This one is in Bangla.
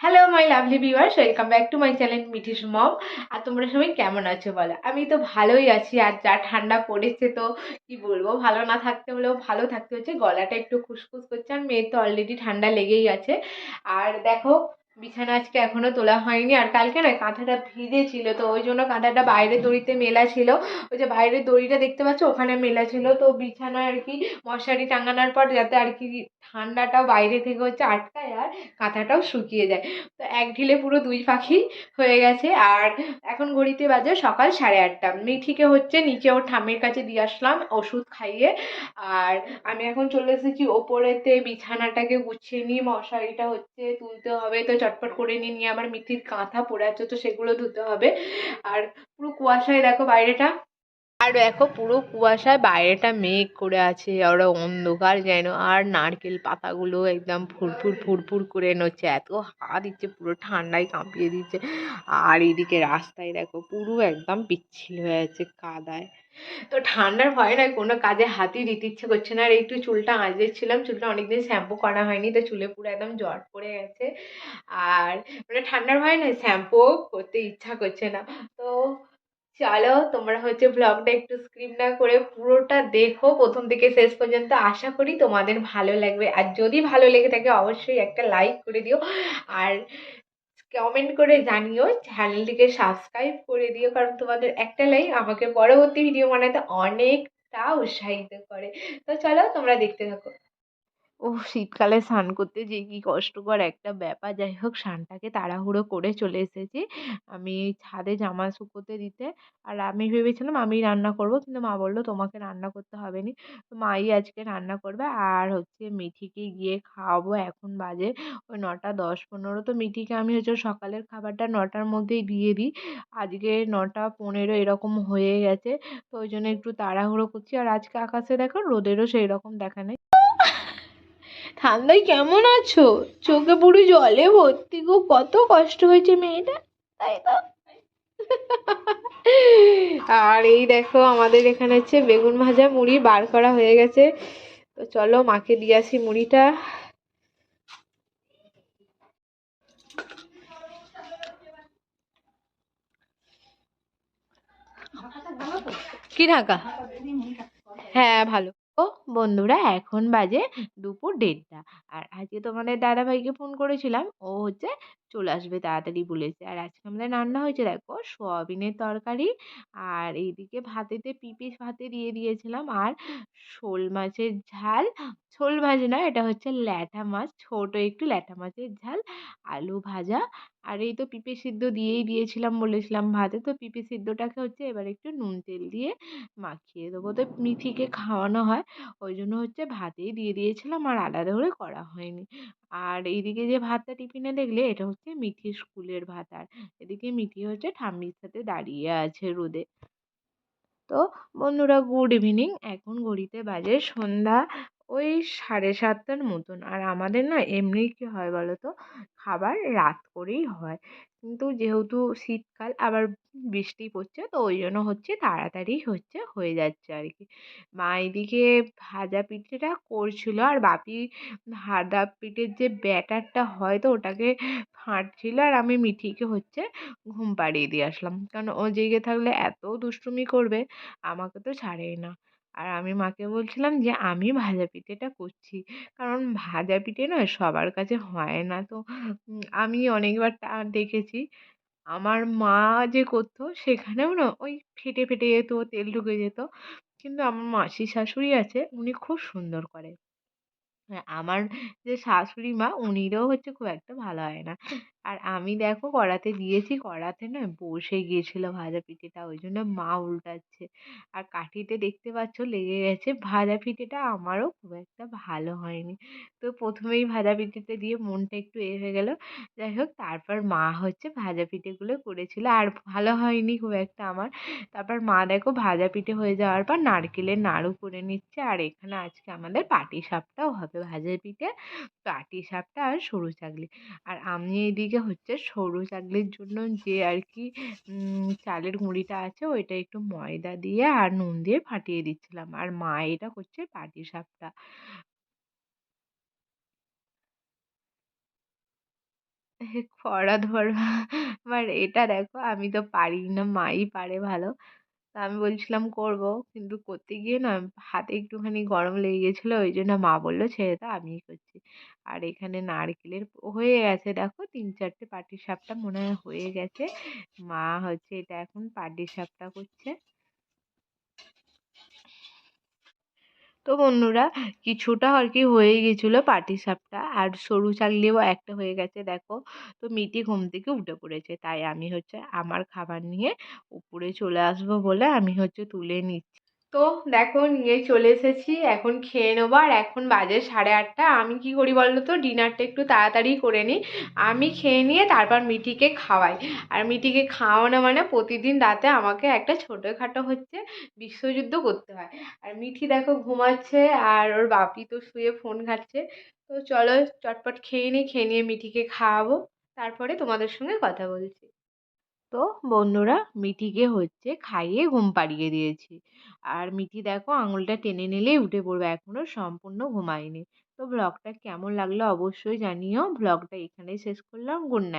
Hello my lovely viewers welcome back to my channel Mithi's mom আর তোমরা সবাই কেমন আছো বলো? আমি তো ভালোই আছি। আর যা ঠান্ডা পড়েছে তো, কি বলব? ভালো না থাকতে হলেও ভালো থাকতে হচ্ছে। গলাটা একটু খুসখুস করছে। আর মেয়ের তো অলরেডি ঠান্ডা লেগেই আছে। আর দেখো বিছানা আজকে এখনও তোলা হয়নি। আর কালকে না কাঁথাটা ভিজে ছিল তো, ওই জন্য কাঁথাটা বাইরে দড়িতে মেলা ছিল। ওই যে বাইরের দড়িটা দেখতে পাচ্ছ, ওখানে মেলা ছিল। তো বিছানা আর কি মশারি টাঙানোর পর যাতে আর কি ঠান্ডাটাও বাইরে থেকে হচ্ছে আটকায় আর কাঁথাটাও শুকিয়ে যায়। তো এক ঢিলে পুরো দুই পাখি হয়ে গেছে। আর এখন ঘড়িতে বাজে সকাল সাড়ে আটটা। মিঠিকে হচ্ছে নিচে ওর ঠামের কাছে দিয়ে আসলাম ওষুধ খাইয়ে। আর আমি এখন চলে এসেছি ওপরেতে। বিছানাটাকে গুছিয়ে নিয়ে মশারিটা হচ্ছে তুলতে হবে। তো চটপট করে নিয়ে নিয়ে আমার মিথির কাঁথা পরে আছে তো সেগুলো ধুতে হবে। আর পুরো কুয়াশায় দেখো বাইরেটা। আর দেখো পুরো কুয়াশায় বাইরেটা মেঘ করে আছে আর অন্ধকার যেন, আর নারকেল পাতাগুলো একদম ফুরফুর ফুরফুর করে নড়ছে, এত হাওয়া দিচ্ছে, পুরো ঠান্ডায় কাঁপিয়ে দিচ্ছে। আর এদিকে রাস্তায় দেখো পুরো একদম পিচ্ছিল হয়ে আছে কাদায়। তো ঠান্ডার ভয় নয় কোনো কাজে হাতই দিতে ইচ্ছে করছে না, আর একটু চুলটা আঁচড়েছিলাম চুলটা অনেকদিন শ্যাম্পু করা হয়নি, তো চুলে পুরো একদম জট পড়ে গেছে। আর মানে ঠান্ডার ভয় নয় শ্যাম্পু করতে ইচ্ছা করছে না। তো চলো, তোমরা হচ্ছে ব্লগটা একটু স্ক্রিপ না করে পুরোটা দেখো। প্রথম থেকে শেষ পর্যন্ত আশা করি তোমাদের ভালো লাগবে। আর যদি ভালো লেগে থাকে, অবশ্যই একটা লাইক করে দিও। আর কমেন্ট করে জানিও চ্যানেলটিকে সাবস্ক্রাইব করে দিও, কারণ তোমাদের একটা লাইক আমাকে পরবর্তী ভিডিও বানাতে অনেকটা উৎসাহিত করে। তো চলো, তোমরা দেখতে থাকো। ওহ, শীতকালে স্নান করতে যে কি কষ্টকর একটা ব্যাপার। যাই হোক, স্নানটাকে তাড়াহুড়ো করে চলে এসেছি। আমি ছাদে জামা শুকোতে দিতে। আর আমি ভেবেছিলাম আমি রান্না করব, কিন্তু মা বলল তোমাকে রান্না করতে হবে না। তো মাই আজকে রান্না করবে। আর হচ্ছে মিঠিকে গিয়ে খাওয়াবো। এখন বাজে ওই নটা দশ পনেরো। তো মিঠিকে আমি হচ্ছে সকালের খাবারটা নটার মধ্যেই দিয়ে দিই। আজকে নটা পনেরো এরকম হয়ে গেছে। তো ওই জন্য একটু তাড়াহুড়ো করছি। আর আজকে আকাশে দেখো রোদেরও সেই রকম দেখা নেই। ঠান্ডায় কেমন আছো? চোখে পুরো জলে ভর্তি গো কত কষ্ট হয়েছে মেয়েটা তাই তো? আর এই দেখো আমাদের এখানে হচ্ছে বেগুন ভাজা মুড়ি বার করা হয়ে গেছে। তো চলো মাকে দিয়ে আসি মুড়িটা। কি ঢাকা? হ্যাঁ ভালো। ও বন্ধুরা এখন বাজে দুপুর দেড়টা। আর আজকে তোমাদের দাদাভাইকে ফোন করেছিলাম ও হচ্ছে চলে আসবে তাড়াতাড়ি বলেছে। আর আজকে আমাদের রান্না হয়েছে দেখো সোয়াবিনের তরকারি আর এইদিকে ভাতেতে পিপি ভাতে দিয়ে দিয়েছিলাম আর শোল মাছের ঝাল। শোল মাছ নয়, এটা হচ্ছে ল্যাঠা মাছ, ছোট একটু ল্যাঠা মাছের ঝাল, আলু ভাজা। আর এই তো পিঁপে সিদ্ধ দিয়েই দিয়েছিলাম বলেছিলাম ভাতে, তো পিঁপে সিদ্ধটাকে হচ্ছে এবার একটু নুন তেল দিয়ে মাখিয়ে দেবো। তো মিঠিকে খাওয়ানো হয়, ওই জন্য হচ্ছে ভাতেই দিয়ে দিয়েছিলাম আর আলাদা করে করা হয়নি। আর এইদিকে যে ভাতটা টিফিনে দেখলে, এটা হচ্ছে মিঠির স্কুলের ভাতার। এদিকে মিঠি হচ্ছে ঠাম্মির সাথে দাঁড়িয়ে আছে রোদে। তো বন্ধুরা গুড ইভিনিং এখন ঘড়িতে বাজে সন্ধ্যা ওই সাড়ে সাতটার মতন। আর আমাদের না এমনি কি হয় বলো তো খাবার রাত করেই হয়। কিন্তু যেহেতু শীতকাল, আবার বৃষ্টি পড়ছে, তো ওই জন্য হচ্ছে তাড়াতাড়ি হচ্ছে হয়ে যাচ্ছে আর কি মা এদিকে ভাজা পিঠেটা করছিল, আর বাপি ভাজা পিঠের যে ব্যাটারটা হয় তো ওটাকে ফাটছিল, আর আমি মিঠিকে হচ্ছে ঘুম পাড়িয়ে দিয়ে আসলাম। কারণ ও জেগে থাকলে এত দুষ্টুমি করবে, আমাকে তো ছাড়েই না। আর আমি মাকে বলছিলাম যে, আমি ভাজা পিঠেটা করছি। কারণ ভাজা পিঠে না সবার কাছে হয় না তো। আমি অনেকবার দেখেছি। আমার মা যে করতো, সেখানেও না ওই ফেটে ফেটে যেত, তেল ঢুকে যেত। কিন্তু আমার মাসি শাশুড়ি আছে, উনি খুব সুন্দর করে। আমার যে শাশুড়ি মা, উনিরও হচ্ছে খুব একটা ভালো হয় না। আর আমি দেখো কড়াতে দিয়েছি, কড়াতে না বসে গিয়েছিল ভাজা পিঠেটা, ওই জন্য মা উল্টাচ্ছে। আর কাঠিতে দেখতে পাচ্ছ লেগে গেছে, ভাজা পিঠেটা আমারও খুব একটা ভালো হয়নি। তো প্রথমেই ভাজা পিঠেটা দিয়ে মনটা একটু এ হয়ে গেল। যাই হোক, তারপর মা হচ্ছে ভাজা পিঠেগুলো করেছিল, আর ভালো হয়নি খুব একটা আমার। তারপর মা দেখো ভাজা পিঠে হয়ে যাওয়ার পর নারকেলের নাড়ু করে নিচ্ছে, আর এখানে আজকে আমাদের পাটিসাপটাও হবে ভাজা পিঠে। পাটিসাপটা আর সরু চাকলি। আর আমি এদিকে হচ্ছে সরু চাকলির জন্য যে আর কি চালের গুঁড়িটা আছে ওইটা একটু ময়দা দিয়ে আর নুন দিয়ে ফাটিয়ে দিচ্ছিলাম। আর মা এটা করছে পাটিসাপটা কড়া ধরা এবার এটা দেখো আমি তো পারি না, মাই পারে ভালো। তা আমি বলছিলাম, করব। কিন্তু করতে গিয়ে না হাতে একটুখানি গরম লেগে গেছিল, ওই জন্য মা বলল, ছেড়ে দাও আমিই করছি। আর এখানে নারকেলের হয়ে গেছে, দেখো তিন চারটে পাটিসাপটা মনে হয় হয়ে গেছে। মা হচ্ছে এটা এখন পাটিসাপটা করছে। তো বন্ধুরা, কিছুটা আর কি হয়ে গেছিল পাটিসাপটা আর সরু চাকলিও একটা হয়ে গেছে, দেখো। তো মিটি ঘুম থেকে উঠে পড়েছে। তাই আমি হচ্ছে আমার খাবার নিয়ে উপরে চলে আসব বলে আমি হচ্ছে তুলে নিচ্ছি। তো দেখো নিয়ে চলে এসেছি, এখন খেয়ে নেব। আর এখন বাজে সাড়ে আটটা। আমি কি করি বলো তো? ডিনারটা একটু তাড়াতাড়ি করে নিই। আমি খেয়ে নিয়ে তারপর মিঠিকে খাওয়াই। আর মিঠিকে খাওয়ানো মানে প্রতিদিন রাতে আমাকে একটা ছোটোখাটো হচ্ছে বিশ্বযুদ্ধ করতে হয়। আর মিঠি দেখো ঘুমাচ্ছে আর ওর বাপি তো শুয়ে ফোন ঘাঁটছে। তো চলো চটপট খেয়ে নিই, খেয়ে নিয়ে মিঠিকে খাওয়াবো। তারপরে তোমাদের সঙ্গে কথা বলছি। তো বন্ধুরা মিঠিকে হচ্ছে খাইয়ে ঘুম পাড়িয়ে দিয়েছি। আর মিঠি দেখো আঙুলটা টেনে নিলেই উঠে পড়বে এখনও সম্পূর্ণ ঘুমায়নি। তো ব্লগটা কেমন লাগল অবশ্যই জানিও। ব্লগটা এখানেই শেষ করলাম। Good night